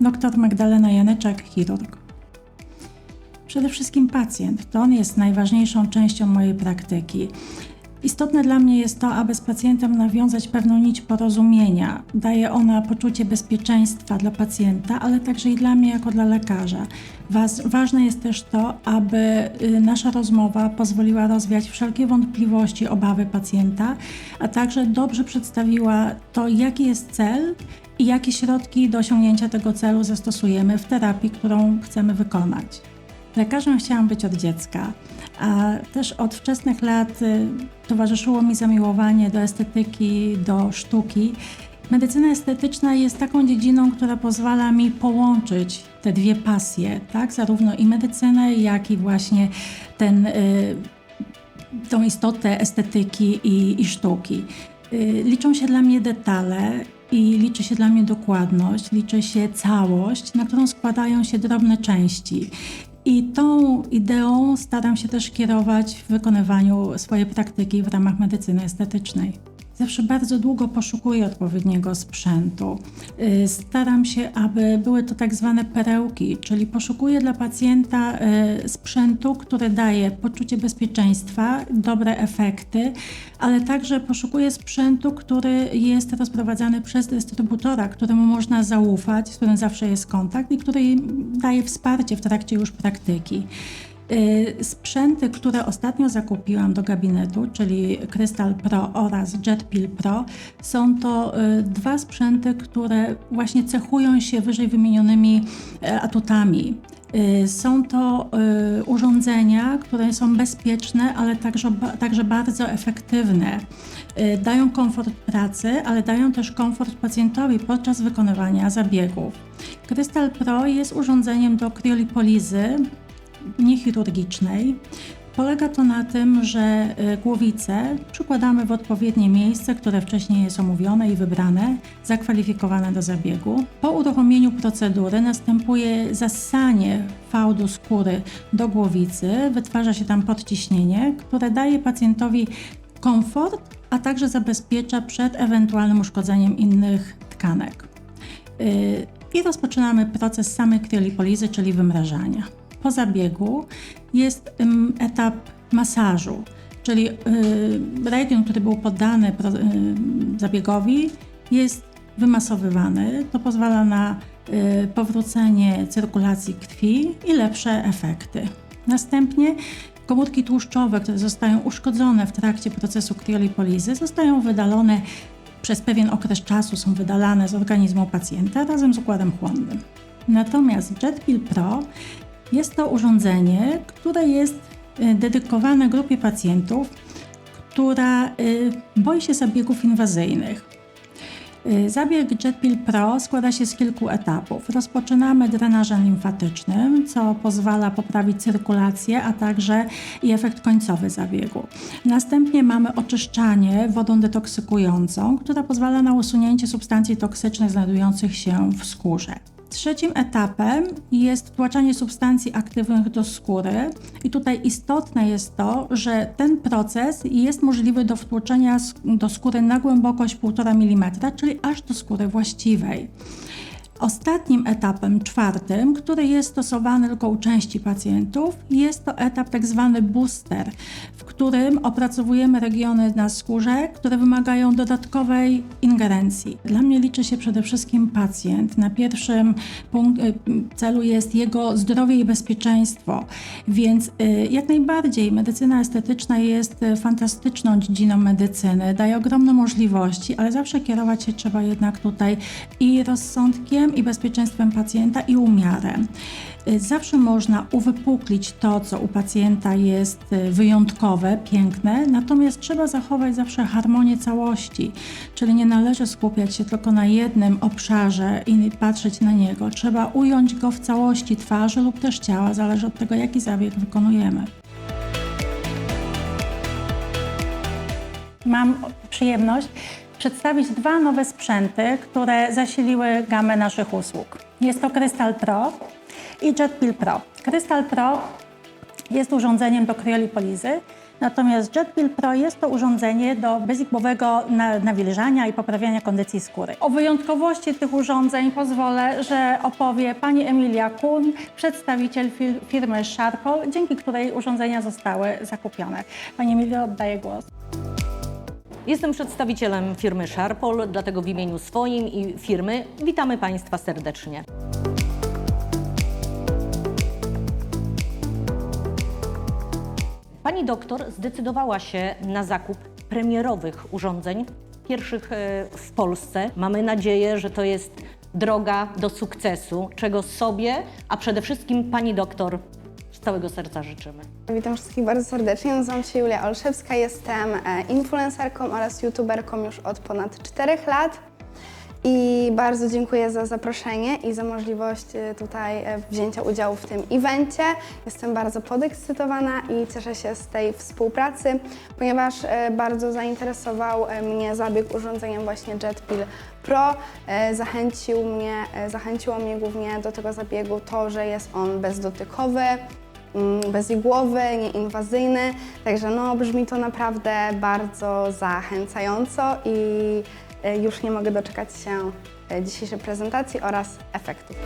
Dr Magdalena Janeczak, chirurg. Przede wszystkim pacjent. To on jest najważniejszą częścią mojej praktyki. Istotne dla mnie jest to, aby z pacjentem nawiązać pewną nić porozumienia. Daje ona poczucie bezpieczeństwa dla pacjenta, ale także i dla mnie jako dla lekarza. Ważne jest też to, aby y, nasza rozmowa pozwoliła rozwiać wszelkie wątpliwości, obawy pacjenta, a także dobrze przedstawiła to, jaki jest cel i jakie środki do osiągnięcia tego celu zastosujemy w terapii, którą chcemy wykonać. Lekarzem chciałam być od dziecka, a też od wczesnych lat y, towarzyszyło mi zamiłowanie do estetyki, do sztuki. Medycyna estetyczna jest taką dziedziną, która pozwala mi połączyć te dwie pasje, tak? zarówno i medycynę, jak i właśnie ten, y, tą istotę estetyki i, i sztuki. Y, Liczą się dla mnie detale i liczy się dla mnie dokładność, liczy się całość, na którą składają się drobne części. I tą ideą staram się też kierować w wykonywaniu swojej praktyki w ramach medycyny estetycznej. Zawsze bardzo długo poszukuję odpowiedniego sprzętu. Y, Staram się, aby były to tak zwane perełki, czyli poszukuję dla pacjenta y, sprzętu, który daje poczucie bezpieczeństwa, dobre efekty, ale także poszukuję sprzętu, który jest rozprowadzany przez dystrybutora, któremu można zaufać, z którym zawsze jest kontakt i który daje wsparcie w trakcie już praktyki. Y, Sprzęty, które ostatnio zakupiłam do gabinetu, czyli Crystal Pro oraz JetPil Pro, są to y, dwa sprzęty, które właśnie cechują się wyżej wymienionymi e, atutami. Y, Są to y, urządzenia, które są bezpieczne, ale także, także bardzo efektywne. Y, Dają komfort pracy, ale dają też komfort pacjentowi podczas wykonywania zabiegów. Crystal Pro jest urządzeniem do kriolipolizy niechirurgicznej. Polega to na tym, że y, głowicę przykładamy w odpowiednie miejsce, które wcześniej jest omówione i wybrane, zakwalifikowane do zabiegu. Po uruchomieniu procedury następuje zassanie fałdu skóry do głowicy, wytwarza się tam podciśnienie, które daje pacjentowi komfort, a także zabezpiecza przed ewentualnym uszkodzeniem innych tkanek. Y, I rozpoczynamy proces samej kriolipolizy, czyli wymrażania. Po zabiegu jest etap masażu, czyli y, radion, który był poddany y, zabiegowi, jest wymasowywany. To pozwala na y, powrócenie cyrkulacji krwi i lepsze efekty. Następnie komórki tłuszczowe, które zostają uszkodzone w trakcie procesu kriolipolizy, zostają wydalone przez pewien okres czasu, są wydalane z organizmu pacjenta razem z układem chłonnym. Natomiast JetPil Pro jest to urządzenie, które jest y, dedykowane grupie pacjentów, która y, boi się zabiegów inwazyjnych. Y, Zabieg JetPil Pro składa się z kilku etapów. Rozpoczynamy drenażem limfatycznym, co pozwala poprawić cyrkulację, a także i efekt końcowy zabiegu. Następnie mamy oczyszczanie wodą detoksykującą, która pozwala na usunięcie substancji toksycznych znajdujących się w skórze. Trzecim etapem jest wtłaczanie substancji aktywnych do skóry i tutaj istotne jest to, że ten proces jest możliwy do wtłoczenia do skóry na głębokość 1,5 mm, czyli aż do skóry właściwej. Ostatnim etapem, czwartym, który jest stosowany tylko u części pacjentów, jest to etap tak zwany booster, którym opracowujemy regiony na skórze, które wymagają dodatkowej ingerencji. Dla mnie liczy się przede wszystkim pacjent. Na pierwszym y, celu jest jego zdrowie i bezpieczeństwo, więc y, jak najbardziej medycyna estetyczna jest y, fantastyczną dziedziną medycyny, daje ogromne możliwości, ale zawsze kierować się trzeba jednak tutaj i rozsądkiem, i bezpieczeństwem pacjenta, i umiarem. Y, Zawsze można uwypuklić to, co u pacjenta jest y, wyjątkowe, piękne, natomiast trzeba zachować zawsze harmonię całości, czyli nie należy skupiać się tylko na jednym obszarze i patrzeć na niego. Trzeba ująć go w całości twarzy lub też ciała, zależy od tego, jaki zabieg wykonujemy. Mam przyjemność przedstawić dwa nowe sprzęty, które zasiliły gamę naszych usług. Jest to Crystal Pro i JetPil Pro. Crystal Pro jest urządzeniem do kriolipolizy, Natomiast JetPill Pro jest to urządzenie do bezigłowego na- nawilżania i poprawiania kondycji skóry. O wyjątkowości tych urządzeń pozwolę, że opowie pani Emilia Kun, przedstawiciel fir- firmy Sharpol, dzięki której urządzenia zostały zakupione. Pani Emilio, oddaję głos. Jestem przedstawicielem firmy Sharpol, dlatego w imieniu swoim i firmy witamy Państwa serdecznie. Pani doktor zdecydowała się na zakup premierowych urządzeń, pierwszych e, w Polsce. Mamy nadzieję, że to jest droga do sukcesu, czego sobie, a przede wszystkim pani doktor całego serca życzymy. Witam wszystkich bardzo serdecznie. Nazywam się Julia Olszewska, jestem e, influencerką oraz youtuberką już od ponad 4 lat. I bardzo dziękuję za zaproszenie i za możliwość e, tutaj e, wzięcia udziału w tym evencie. Jestem bardzo podekscytowana i cieszę się z tej współpracy, ponieważ bardzo zainteresował mnie zabieg urządzeniem właśnie JetPill Pro. Zachęcił mnie, zachęciło mnie głównie do tego zabiegu to, że jest on bezdotykowy, bezigłowy, nieinwazyjny, także no brzmi to naprawdę bardzo zachęcająco i e, już nie mogę doczekać się e, dzisiejszej prezentacji oraz efektów.